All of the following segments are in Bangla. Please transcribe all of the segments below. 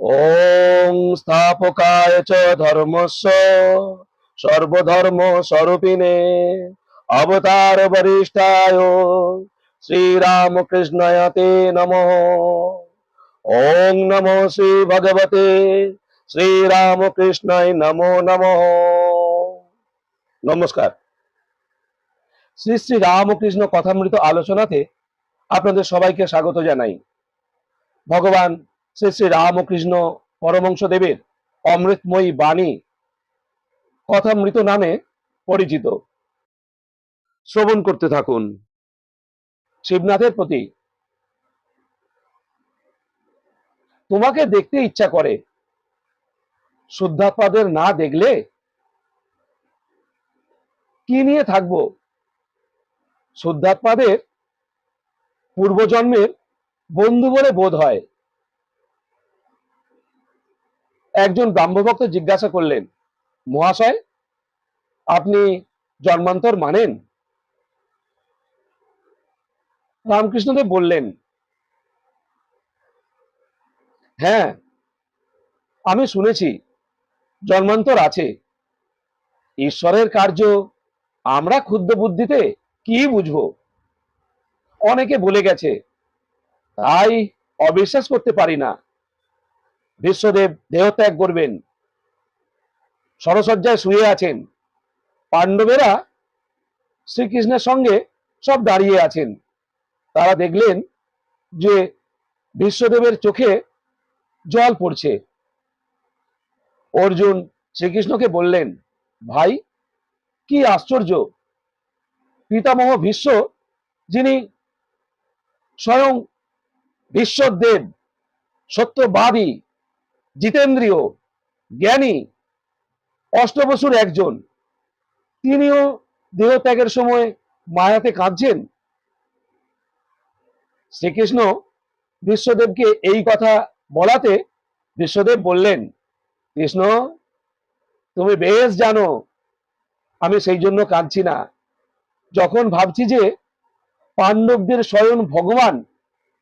ওম স্থাপকায় চ ধর্মস্য সর্বধর্ম স্বরূপিণে অবতার বরিষ্ঠায় শ্রীরামকৃষ্ণয়তে নম। ওম নমো শ্রী ভগবতে শ্রীরামকৃষ্ণয় নমো নম। নমস্কার। শ্রী শ্রী রামকৃষ্ণ কথামৃত আলোচনাতে আপনাদের সবাইকে স্বাগত জানাই। ভগবান শ্রী শ্রী রামকৃষ্ণ পরমংশ দেবের অমৃতময়ী বাণী কথামৃত নামে পরিচিত। শ্রবণ করতে থাকুন। শিবনাথের প্রতি তোমাকে দেখতে ইচ্ছা করে। শুদ্ধাত্মাদের না দেখলে কি নিয়ে থাকব? শুদ্ধাত্মাদের পূর্বজন্মের বন্ধু বলে বোধ হয়। একজন ব্রাহ্মভক্ত জিজ্ঞাসা করলেন, মহাশয়, আপনি জন্মান্তর মানেন? রামকৃষ্ণদেব বললেন হ্যাঁ আমি শুনেছি, জন্মান্তর আছে। ঈশ্বরের কার্য আমরা ক্ষুদ্র বুদ্ধিতে কি বুঝব? অনেকে বলে গেছে, তাই অবিশ্বাস করতে পারি না। বিশ্বদেব দেহত্যাগ করবেন। সরসজ্জায় শুয়ে আছেন। পাণ্ডবেরা শ্রীকৃষ্ণের সঙ্গে সব দাঁড়িয়ে আছেন। তারা দেখলেন যে বিশ্বদেবের চোখে জল পড়ছে। অর্জুন শ্রীকৃষ্ণকে বললেন, ভাই, কি আশ্চর্য! পিতামহ ভীষ্ম, যিনি স্বয়ং বিশ্বদেব, সত্যবাদী জিতেন্দ্রীয়, জ্ঞানী, অষ্টবসুর একজন। তিনিও দেহত্যাগের সময় মায়াতে কাঁদছেন। শ্রীকৃষ্ণ বিশ্বদেবকে এই কথা বলাতে বিশ্বদেব বললেন, কৃষ্ণ, তুমি বেশ জানো, আমি সেই জন্য কাঁদছি না। যখন ভাবছি যে পাণ্ডবদের স্বয়ং ভগবান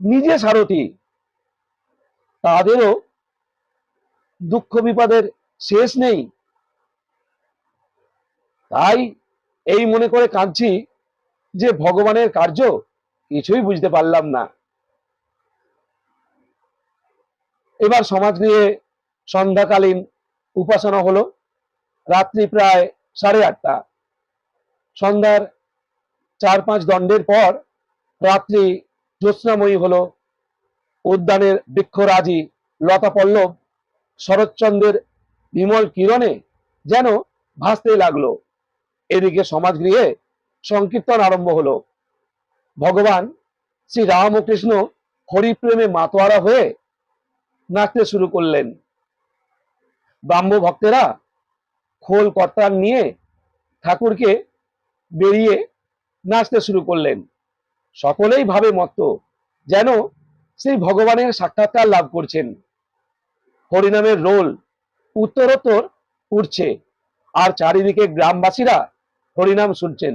নিজে সারথী, তাদেরও দুঃখ বিপদের শেষ নেই। তাই এই মনে করে কাঁদছি যে ভগবানের কার্য কিছুই বুঝতে পারলাম না। এবার সমাজ নিয়ে সন্ধ্যাকালীন উপাসনা হলো, রাত্রি প্রায় সাড়ে আটটা। সন্ধ্যার চার পাঁচ দণ্ডের পর রাত্রি জ্যোৎস্নাময়ী হলো। উদ্যানের বৃক্ষরাজি লতা পল্লব শরৎচন্দ্রের বিমল কিরণে যেন ভাসতে লাগল। এদিকে সমাজগৃহে সংকীর্তন আরম্ভ হলো। ভগবান শ্রী রামকৃষ্ণ হরিপ্রেমে মাতোয়ারা হয়ে নাচতে শুরু করলেন। ব্রাহ্ম ভক্তেরা খোল কর্তার নিয়ে ঠাকুরকে বেরিয়ে নাচতে শুরু করলেন। সকলেই ভাবে মত্ত যেন সেই ভগবানের সাক্ষাৎকার লাভ করছেন। হরিনামের রোল উত্তরোত্তর উঠছে আর চারিদিকে গ্রামবাসীরা হরিনাম শুনছেন।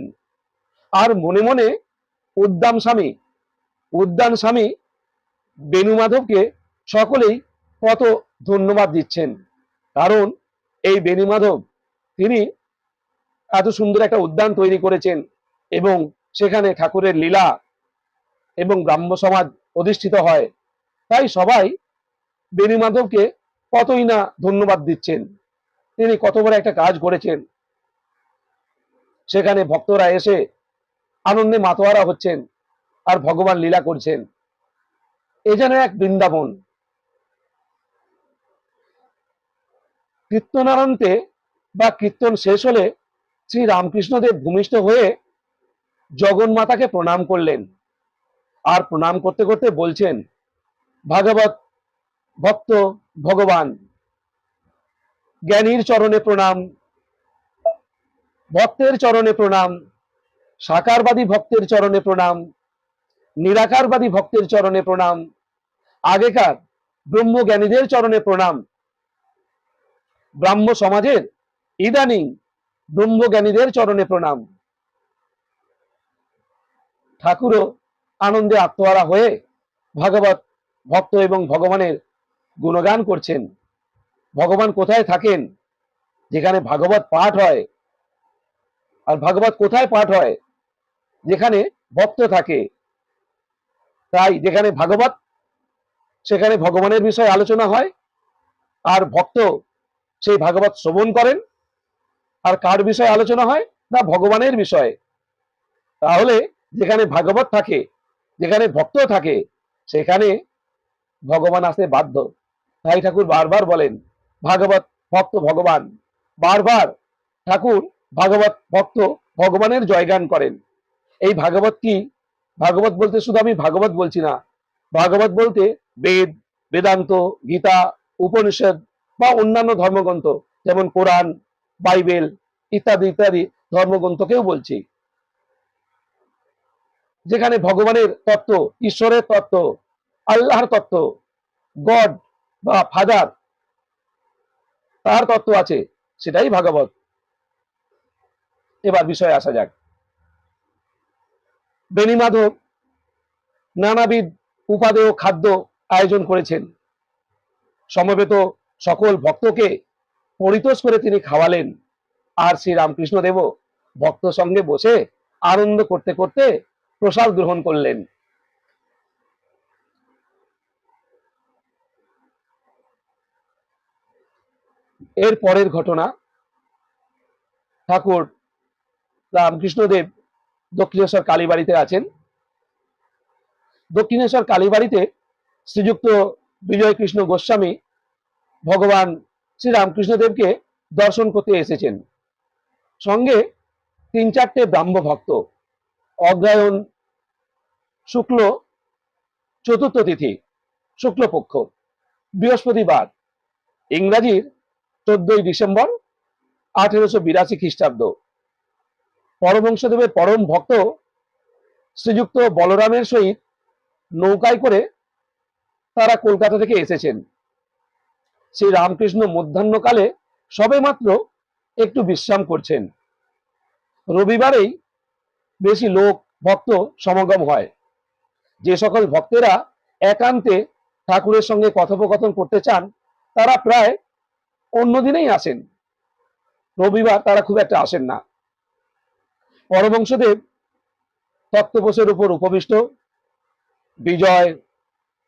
আর মনে মনে উদ্দাম স্বামী উদ্যান স্বামী বেণু মাধবকে সকলেই কত ধন্যবাদ দিচ্ছেন। কারণ এই বেণু মাধব তিনি এত সুন্দর একটা উদ্যান তৈরি করেছেন এবং সেখানে ঠাকুরের লীলা এবং ব্রাহ্ম সমাজ অধিষ্ঠিত হয়। তাই সবাই বেণী মাধবকে কতই না ধন্যবাদ দিচ্ছেন। তিনি কত বড় একটা কাজ করেছেন। সেখানে ভক্তরা এসে আনন্দে মাতোয়ারা হচ্ছেন আর ভগবান লীলা করছেন। এ যেন এক বৃন্দাবন। কীর্তনারান্তে বা কীর্তন শেষ হলে শ্রী রামকৃষ্ণদেব ভূমিষ্ঠ হয়ে জগন্মাতাকে প্রণাম করলেন। আর প্রণাম করতে করতে বলছেন, ভাগবত ভক্ত ভগবান। জ্ঞানীর চরণে প্রণাম। ভক্তের চরণে প্রণাম। সাকারবাদী ভক্তের চরণে প্রণাম। নিরাকারবাদী ভক্তের চরণে প্রণাম। আগেকার ব্রহ্মজ্ঞানীদের চরণে প্রণাম। ব্রাহ্ম সমাজের ইদানিং ব্রহ্মজ্ঞানীদের চরণে প্রণাম। ঠাকুরও আনন্দে আত্মহারা হয়ে ভাগবত ভক্ত এবং ভগবানের গুণগান করছেন। ভগবান কোথায় থাকেন? যেখানে ভাগবত পাঠ হয়। আর ভাগবত কোথায় পাঠ হয়? যেখানে ভক্ত থাকে। তাই যেখানে ভাগবত, সেখানে ভগবানের বিষয়ে আলোচনা হয়। আর ভক্ত সেই ভাগবত শ্রবণ করেন। আর কার বিষয়ে আলোচনা হয়? না, ভগবানের বিষয়ে। তাহলে যেখানে ভাগবত থাকে, যেখানে ভক্ত থাকে, সেখানে ভগবান আসতে বাধ্য। তাই ঠাকুর বারবার বলেন, ভাগবত ভক্ত ভগবান। বারবার ঠাকুর ভাগবত ভক্ত ভগবানের জয়গান করেন। এই ভাগবত কি? ভাগবত বলতে শুধু আমি ভাগবত বলছি না। ভাগবত বলতে বেদ, বেদান্ত, গীতা, উপনিষদ বা অন্যান্য ধর্মগ্রন্থ, যেমন কোরআন, বাইবেল ইত্যাদি ইত্যাদি ধর্মগ্রন্থকেও বলছি। যেখানে ভগবানের তত্ত্ব, ঈশ্বরের তত্ত্ব, আল্লাহর তত্ত্ব, গড বা ফাদার তার তত্ত্ব আছে, সেটাই ভাগবত। এবার বিষয়ে আসা যাক। বেণীমাধব নানাবিধ উপাদেয় খাদ্য আয়োজন করেছেন। সমবেত সকল ভক্তকে পরিতোষ করে তিনি খাওয়ালেন। আর শ্রী রামকৃষ্ণদেবও ভক্ত সঙ্গে বসে আনন্দ করতে করতে প্রসাদ গ্রহণ করলেন। এর পরের ঘটনা, ঠাকুর রামকৃষ্ণদেব দক্ষিণেশ্বর কালীবাড়িতে আছেন। দক্ষিণেশ্বর কালীবাড়িতে শ্রীযুক্ত বিজয় কৃষ্ণ গোস্বামী ভগবান শ্রী রামকৃষ্ণদেবকে দর্শন করতে এসেছেন। সঙ্গে তিন চারটে ব্রাহ্ম ভক্ত, অগ্রায়ণ শুক্ল চতুর্থ তিথি, শুক্লপক্ষ, বৃহস্পতিবার, ইংরাজির চোদ্দই ডিসেম্বর আঠেরোশো বিরাশি খ্রিস্টাব্দ। পরমংশদেবের পরম ভক্ত শ্রীযুক্ত বলরামের সহিত নৌকায় করে তারা কলকাতা থেকে এসেছেন। শ্রী রামকৃষ্ণ মধ্যাহ্নকালে সবে মাত্র একটু বিশ্রাম করছেন। রবিবারেই বেশি লোক ভক্ত সমাগম হয়। যে সকল ভক্তেরা একান্তে ঠাকুরের সঙ্গে কথোপকথন করতে চান, তারা প্রায় অন্য দিনেই আসেন। রবিবার তারা খুব একটা আসেন না। পরবংশদেব তত্ত্বপোষের উপর উপবিষ্ট। বিজয়,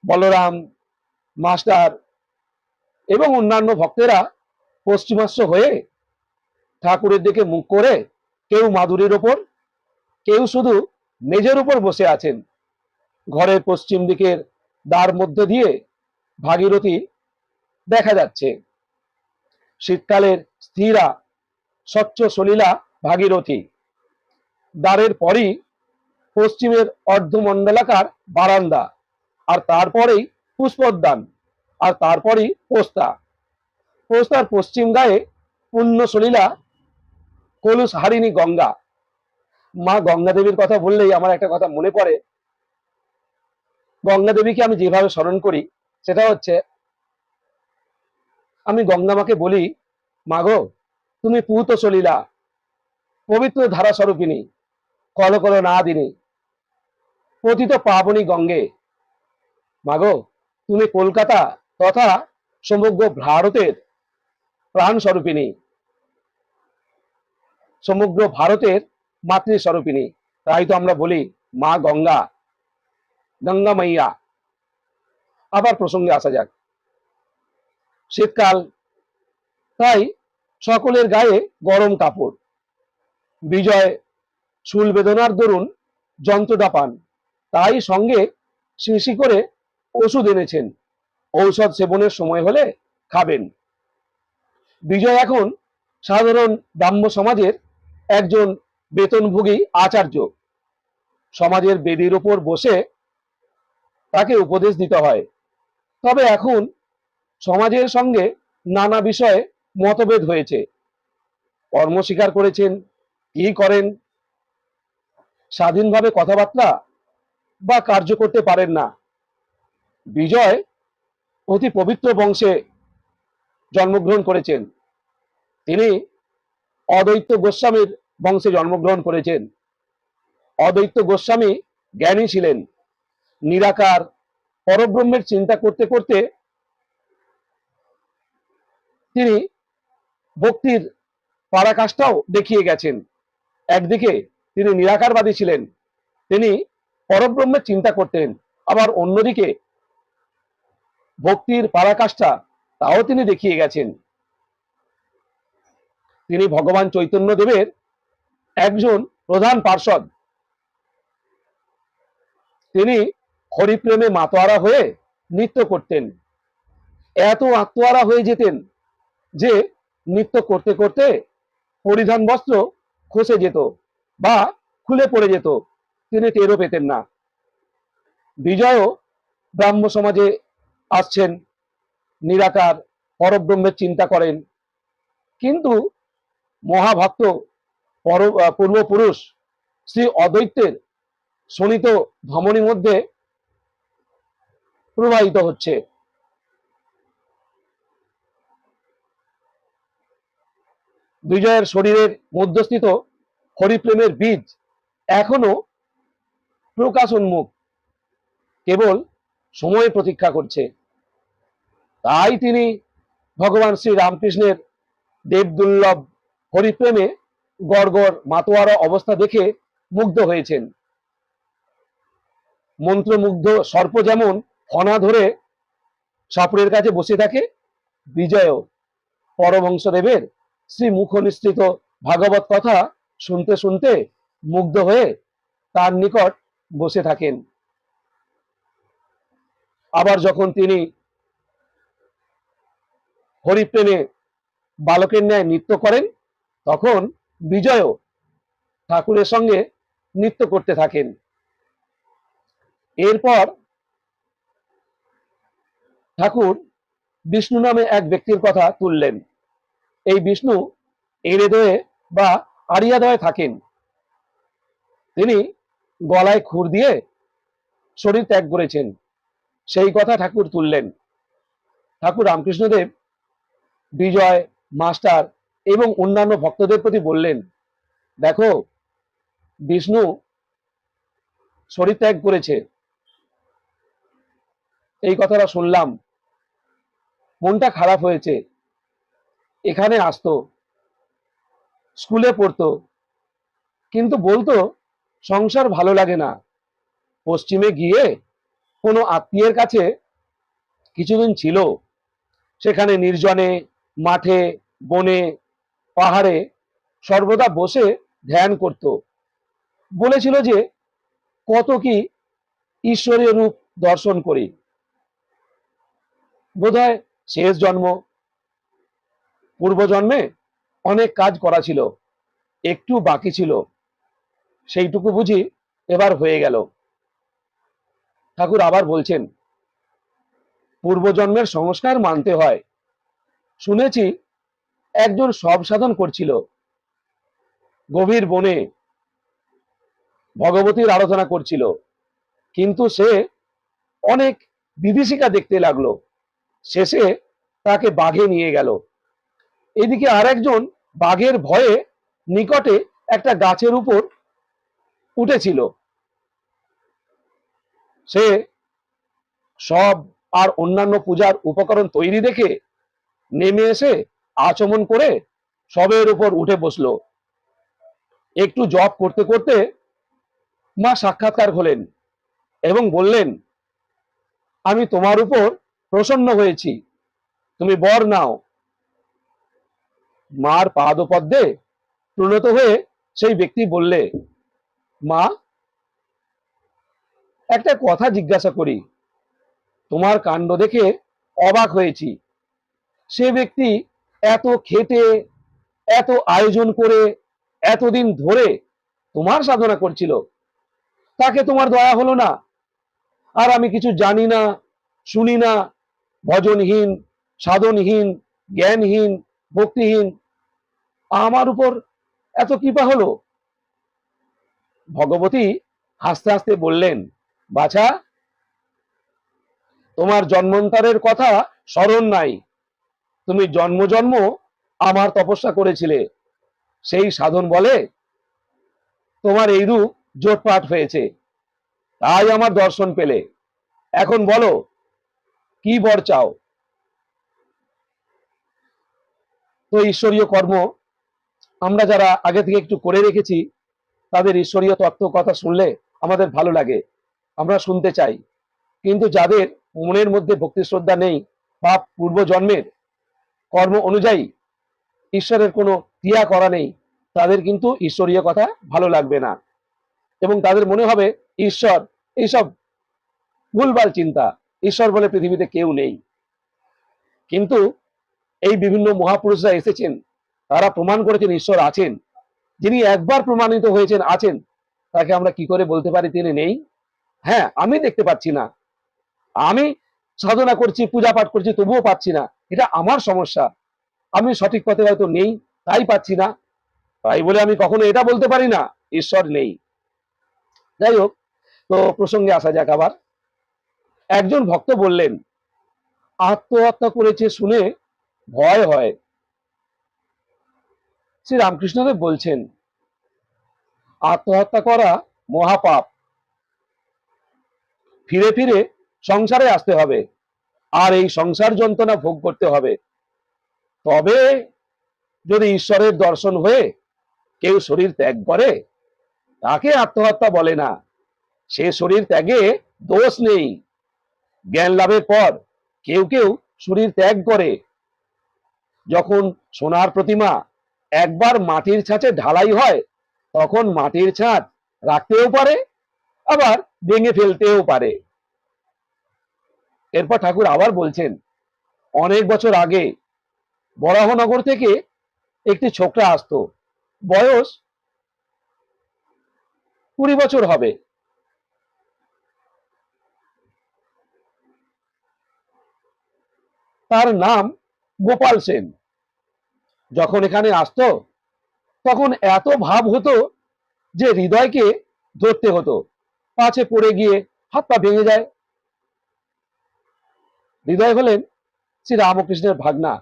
বলরাম, মাস্টার এবং অন্যান্য ভক্তেরা পশ্চিমাস্য হয়ে ঠাকুরের দিকে মুখ করে কেউ মাদুরের ওপর, কেউ শুধু মেজের উপর বসে আছেন। ঘরের পশ্চিম দিকের দ্বার মধ্যে দিয়ে ভাগীরথী দেখা যাচ্ছে। শীতকালের স্থিরা, স্বচ্ছ সলীলা ভাগীরথী। দ্বারের পরই পশ্চিমের অর্ধমণ্ডলাকার বারান্দা, আর তারপরেই পুষ্পোদ্যান, আর তারপরেই পোস্তা। পোস্তার পশ্চিম গায়ে পুণ্য সলীলা কলুষ হারিণী গঙ্গা। মা গঙ্গা দেবীর কথা বললেই আমার একটা কথা মনে পড়ে। গঙ্গা দেবীকে আমি যেভাবে স্মরণ করি, সেটা হচ্ছে আমি গঙ্গা মাকে বলি, মাগো, তুমি পুত সলীলা পবিত্র ধারা স্বরূপিনী কল কল না দিনী পতিত পাবনী গঙ্গে। মাগো, তুমি কলকাতা তথা সমগ্র ভারতের প্রাণ স্বরূপিনী সমগ্র ভারতের মাতৃ স্বরূপিনী তাই তো আমরা বলি, মা গঙ্গা গঙ্গা মাইয়া। আবার প্রসঙ্গে আসা যাক। শীতকাল। তাই সকলের গায়ে গরম কাপড়। বিজয় চুল বেদনার দরুন যন্ত্রটা পান। তাই সঙ্গে শিশি করে ওষুধ এনেছেন। ঔষধ সেবনের সময় হলে খাবেন। বিজয় এখন সাধারণ ব্রাহ্ম সমাজের একজন বেতনভোগী আচার্য। সমাজের বেদির ওপর বসে তাকে উপদেশ দিতে হয়। তবে এখন সমাজের সঙ্গে নানা বিষয়ে মতভেদ হয়েছে। কর্ম স্বীকার করেছেন, কি করেন, স্বাধীনভাবে কথাবার্তা বা কার্য করতে পারেন না। বিজয় অতি পবিত্র বংশে জন্মগ্রহণ করেছেন। তিনি অদ্বৈত গোস্বামীর বংশে জন্মগ্রহণ করেছেন। অদ্বৈত গোস্বামী জ্ঞানী ছিলেন। নিরাকার, পরব্রহ্মের চিন্তা করতে করতে তিনি ভক্তির পরাকাষ্ঠাও দেখিয়ে গেছেন। একদিকে তিনি নিরাকারবাদী ছিলেন, তিনি পরব্রহ্মের চিন্তা করতেন, আবার অন্যদিকে ভক্তির পরাকাষ্ঠা তাও তিনি দেখিয়ে গেছেন। তিনি ভগবান চৈতন্য দেবের একজন প্রধান পার্ষদ তিনি হরিপ্রেমে মাতোয়ারা হয়ে নৃত্য করতেন। এত আত্মহারা হয়ে যেতেন যে নৃত্য করতে করতে পরিধান বস্ত্র খসে যেত বা খুলে পড়ে যেত, তিনি টেরও পেতেন না। বিজয়ও ব্রাহ্ম সমাজে আসছেন, নিরাকার, পরব্রহ্মের চিন্তা করেন। কিন্তু মহাভক্ত পর পূর্বপুরুষ শ্রী অদ্বৈতের শোণিত ধমনীর মধ্যে প্রবাহিত হচ্ছে। বিজয়ের শরীরের মধ্যস্থিত হরিপ্রেমের বীজ এখনও প্রকাশ উন্মুখ কেবল সময় প্রতীক্ষা করছে। তাই তিনি ভগবান শ্রী রামকৃষ্ণের দেবদুর্লভ হরিপ্রেমে গড়গড় মাতোয়ারা অবস্থা দেখে মুগ্ধ হয়েছেন। মন্ত্রমুগ্ধ সর্প যেমন ফনা ধরে সাপুরের কাছে বসে থাকে, বিজয়ও পরমহংসদেবের শ্রী মুখ নিঃসৃত ভাগবত কথা শুনতে শুনতে মুগ্ধ হয়ে তার নিকট বসে থাকেন। আবার যখন তিনি হরিপ্রেমে বালকের ন্যায় নৃত্য করেন, তখন বিজয়ও ঠাকুরের সঙ্গে নৃত্য করতে থাকেন। এরপর ঠাকুর বিষ্ণু নামে এক ব্যক্তির কথা তুললেন। এই বিষ্ণু এরেদয়ে বা আরিয়াদয়ে থাকেন। তিনি গলায় খুর দিয়ে শরীর ত্যাগ করেছেন। সেই কথা ঠাকুর তুললেন। ঠাকুর রামকৃষ্ণদেব, বিজয়, মাস্টার এবং অন্যান্য ভক্তদের প্রতি বললেন, দেখো, বিষ্ণু শরীর ত্যাগ করেছে। এই কথাটা শুনলাম। মনটা খারাপ হয়েছে। এখানে আসতো স্কুলে পড়তো। কিন্তু বলতো, সংসার ভালো লাগে না। পশ্চিমে গিয়ে কোনো আত্মীয়ের কাছে কিছুদিন ছিল। সেখানে নির্জনে, মাঠে, বনে, পাহাড়ে সর্বদা বসে ধ্যান করত। বলেছিল যে, কত কি ঈশ্বরীয় রূপ দর্শন করি। বোধহয় শেষ জন্ম পূর্বজন্মে অনেক কাজ করা ছিল, একটু বাকি ছিল, সেইটুকু বুঝি এবার হয়ে গেল। ঠাকুর আবার বলছেন, পূর্বজন্মের সংস্কার মানতে হয়। শুনেছি একজন সব সাধন করছিল। গভীর বনে ভগবতীর আরাধনা করছিল, কিন্তু সে অনেক বিভীষিকা দেখতে লাগল। শেষে তাকে বাঘে নিয়ে গেল। এদিকে আরেকজন বাঘের ভয়ে নিকটে একটা গাছের উপর উঠেছিল। সে সব আর অন্যান্য পূজার উপকরণ তৈরি দেখে নেমে এসে আচমন করে সবের উপর উঠে বসল। একটু জপ করতে করতে মা সাক্ষাৎকার হলেন এবং বললেন, আমি তোমার উপর প্রসন্ন হয়েছি। তুমি বর নাও মার পাদপদ্মে প্রণত হয়ে সেই ব্যক্তি বললে, মা, একটা কথা জিজ্ঞাসা করি। তোমার কাণ্ড দেখে অবাক হয়েছি। সে ব্যক্তি এত খেটে, এত আয়োজন করে, এতদিন ধরে তোমার সাধনা করছিল। তাকে তোমার দয়া হলো না। আর আমি কিছু জানি না, শুনি না। ভজনহীন, সাধনহীন, জ্ঞানহীন ভক্তিহীন। আমার উপর এত কৃপা হলো? ভগবতী হাসতে হাসতে বললেন, বাছা, তোমার জন্মন্তরের কথা স্মরণ নাই। তুমি জন্ম জন্ম আমার তপস্যা করেছিলে। সেই সাধন বলে তোমার এইরূপ জোটপাট হয়েছে। তাই আমার দর্শন পেলে। এখন বলো, কি বর চাও? তো ঈশ্বরীয় কর্ম আমরা যারা আগে থেকে একটু করে রেখেছি, তাদের ঈশ্বরীয় তত্ত্ব কথা শুনলে আমাদের ভালো লাগে, আমরা শুনতে চাই। কিন্তু যাদের মনের মধ্যে ভক্তি শ্রদ্ধা নেই বা পূর্ব জন্মের কর্ম অনুযায়ী ঈশ্বরের কোনো ক্রিয়া করা নেই, তাদের কিন্তু ঈশ্বরীয় কথা ভালো লাগবে না। এবং তাদের মনে হবে, ঈশ্বর, এইসব ভুলভাল চিন্তা, ঈশ্বর বলে পৃথিবীতে কেউ নেই। কিন্তু এই বিভিন্ন মহাপুরুষরা এসেছেন। তারা প্রমাণ করেছেন ঈশ্বর আছেন। যিনি একবার প্রমাণিত হয়েছেন, আছেন, তাকে আমরা কি করে বলতে পারি তিনি নেই? হ্যাঁ আমি দেখতে পাচ্ছি না। আমি সাধনা করছি, পূজা পাঠ করছি, তবুও পাচ্ছি না। এটা আমার সমস্যা। আমি সঠিক পথে হয়তো নেই, তাই পাচ্ছি না। তাই বলে আমি কখনো এটা বলতে পারি না, ঈশ্বর নেই। যাই হোক, তো প্রসঙ্গে আসা যাক আবার। একজন ভক্ত বললেন, আত্মহত্যা করেছে শুনে ভয় হয়। শ্রী রামকৃষ্ণদেব বলছেন, আত্মহত্যা করা মহাপাপ। ফিরে ফিরে সংসারে আসতে হবে, আর এই সংসার যন্ত্রণা ভোগ করতে হবে। তবে যদি ঈশ্বরের দর্শন হয়ে কেউ শরীর ত্যাগ করে, তাকে আত্মহত্যা বলে না। সে শরীর ত্যাগে দোষ নেই। জ্ঞান লাভের পর কেউ কেউ শরীর ত্যাগ করে। যখন সোনার প্রতিমা একবার মাটির ছাঁচে ঢালাই হয়, তখন মাটির ছাঁচ রাখতেও পারে, আবার ভেঙে ফেলতেও পারে। এরপর ঠাকুর আবার বলছেন, অনেক বছর আগে বরাহনগর থেকে একটি ছোকরা আসতো, বয়স কুড়ি বছর হবে। তার নাম গোপাল সেন। যখন এখানে আসতো, তখন এত ভাব হতো যে হৃদয়কে ধরতে হতো। পাছে পড়ে গিয়ে হাত পা ভেঙে যায়। হৃদয় হলেন শ্রী রামকৃষ্ণের ভাগনা।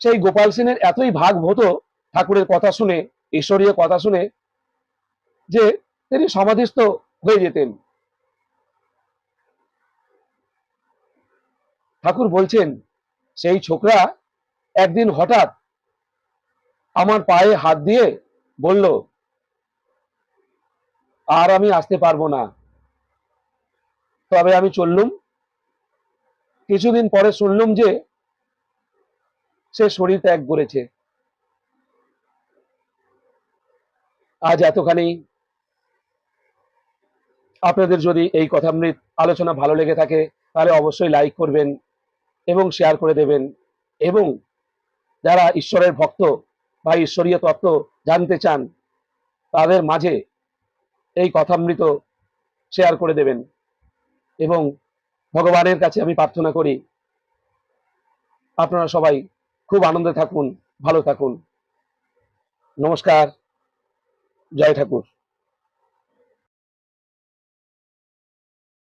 সেই গোপাল সেনের এতই ভাগ হতো ঠাকুরের কথা শুনে, ঈশ্বরীয় কথা শুনে, যে তিনি সমাধিস্থ হয়ে যেতেন। ঠাকুর বলছেন, সেই ছোকরা একদিন হঠাৎ আমার পায়ে হাত দিয়ে বলল, আর আমি আসতে পারব না। তবে আমি চললুম। কিছুদিন পরে শুনলুম যে সে শরীর ত্যাগ করেছে। আজ এতখানি। আপনাদের যদি এই কথামৃত আলোচনা ভালো লেগে থাকে, তাহলে অবশ্যই লাইক করবেন এবং শেয়ার করে দেবেন এবং যারা ঈশ্বরের ভক্ত বা ঈশ্বরীয় তত্ত্ব জানতে চান, তাদের মাঝে এই কথামৃত শেয়ার করে দেবেন এবং ভগবানের কাছে আমি প্রার্থনা করি, আপনারা সবাই খুব আনন্দে থাকুন, ভালো থাকুন। নমস্কার, জয় ঠাকুর।